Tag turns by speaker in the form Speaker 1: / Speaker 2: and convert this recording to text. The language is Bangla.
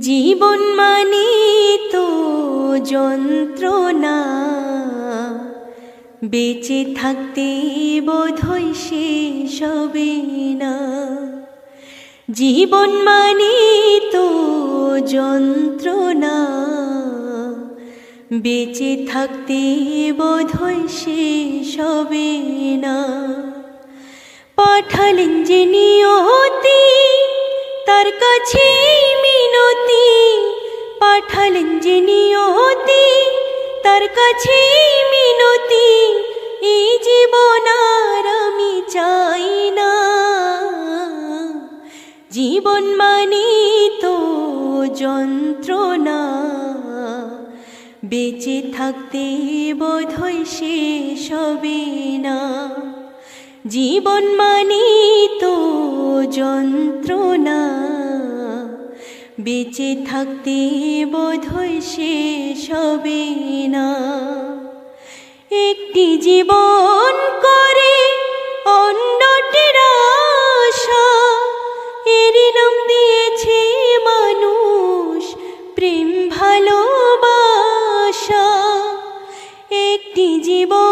Speaker 1: জীবন মানে তো যন্ত্রণা। বেঁচে থাকতে বোধই শেষ হবে না। জীবন মানে তো যন্ত্রণা। বেঁচে থাকতে বোধই শেষ হবে না। পাঠালেন যে নিয়তি তার কাছে মিনতি পাঠালেন যে নিয়তি তার কাছে মিনতি, এই জীবন আর আমি চাই না। জীবন মানে তো যন্ত্রণা, বেঁচে থাকতে বোধই শেষ হবে না। জীবন মানে তো যন্ত্রণা বেঁচে থাকতে বোধই শেষ হবে না। একটি জীবন করে অন্যটির আশা এরই নাম দিয়েছে মানুষ প্রেম ভালোবাসা। একটি জীবন